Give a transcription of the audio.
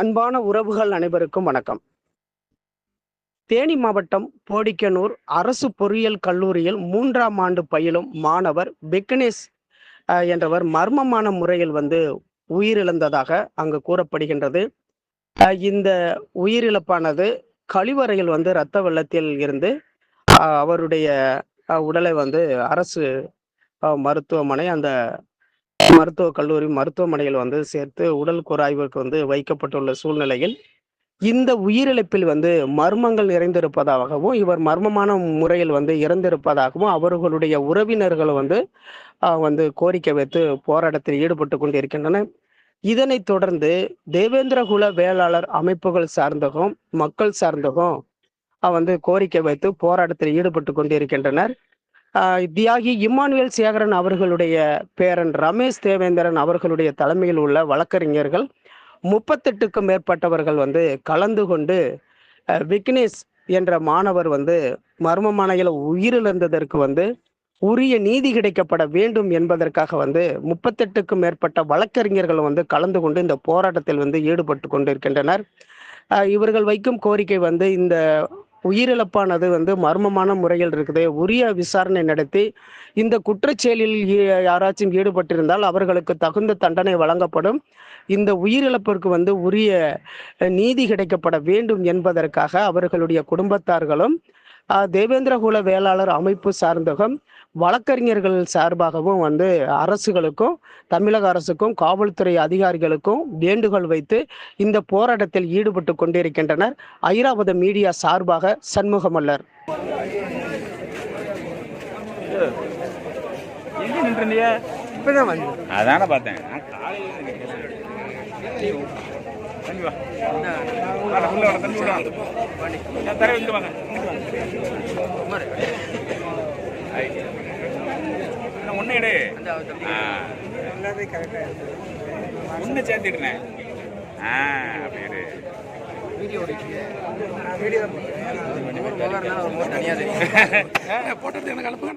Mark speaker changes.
Speaker 1: அன்பான உறவுகள் அனைவருக்கும் வணக்கம். தேனி மாவட்டம் போடிக்கனூர் அரசு பொறியியல் கல்லூரியில் மூன்றாம் ஆண்டு பயிலும் மாணவர் பிக்னேஷ் என்றவர் மர்மமான முறையில் வந்து உயிரிழந்ததாக அங்கு கூறப்படுகின்றது. இந்த உயிரிழப்பானது கழிவறையில் வந்து இரத்த வெள்ளத்தில் இருந்து அவருடைய உடலை வந்து அரசு மருத்துவமனை அந்த மருத்துவக் கல்லூரி மருத்துவமனையில் வந்து சேர்த்து உடல் குறாய்வுக்கு வந்து வைக்கப்பட்டுள்ள சூழ்நிலையில் இந்த உயிரிழப்பில் வந்து மர்மங்கள் நிறைந்திருப்பதாகவும் இவர் மர்மமான முறையில் வந்து இறந்திருப்பதாகவும் அவர்களுடைய உறவினர்கள் வந்து ஆஹ், வந்து கோரிக்கை வைத்து போராட்டத்தில் ஈடுபட்டு கொண்டிருக்கின்றனர் இதனைத் தொடர்ந்து தேவேந்திரகுல வேளாளர் அமைப்புகள் சார்ந்தகம் மக்கள் சார்ந்தகம் வந்து கோரிக்கை வைத்து போராட்டத்தில் ஈடுபட்டு கொண்டிருக்கின்றனர். தியாகி இம்மானுவேல் சேகரன் அவர்களுடைய பேரன் ரமேஷ் தேவேந்திரன் அவர்களுடைய தலைமையில் உள்ள வழக்கறிஞர்கள் முப்பத்தெட்டுக்கும் மேற்பட்டவர்கள் வந்து கலந்து கொண்டு விக்னேஷ் என்ற மாணவர் வந்து மர்மமானையில் உயிரிழந்ததற்கு வந்து உரிய நீதி கிடைக்கப்பட வேண்டும் என்பதற்காக வந்து முப்பத்தெட்டுக்கும் மேற்பட்ட வழக்கறிஞர்கள் வந்து கலந்து கொண்டு இந்த போராட்டத்தில் வந்து ஈடுபட்டு கொண்டிருக்கின்றனர். இவர்கள் வைக்கும் கோரிக்கை வந்து இந்த உயிரிழப்பானது வந்து மர்மமான முறையில் இருக்குது உரிய விசாரணை நடத்தி இந்த குற்றச்செயலில் ஈ- யாராச்சும் ஈடுபட்டிருந்தால் அவர்களுக்கு தகுந்த தண்டனை வழங்கப்படும். இந்த உயிரிழப்பிற்கு வந்து உரிய நீதி கிடைக்கப்பட வேண்டும் என்பதற்காக அவர்களுடைய குடும்பத்தார்களும் தேவேந்திரகுல வேளாளர் அமைப்பு சார்ந்தகம் வழக்கறிஞர்கள் சார்பாகவும் வந்து அரசுகளுக்கும் தமிழக அரசுக்கும் காவல்துறை அதிகாரிகளுக்கும் வேண்டுகோள் வைத்து இந்த போராட்டத்தில் ஈடுபட்டு கொண்டிருக்கின்றனர். ஐராவத மீடியா சார்பாக சண்முகமல்லர்.
Speaker 2: அதானே பார்த்தேன். தம்பி வா உள்ள வாடா, தம்பி உள்ள வா. தர இங்க வாங்க. ஒண்ணு எடு. சேர்த்துக்கிட்டேன் ஆ. அப்படி
Speaker 3: போட்டது எனக்கு அனுப்புங்க.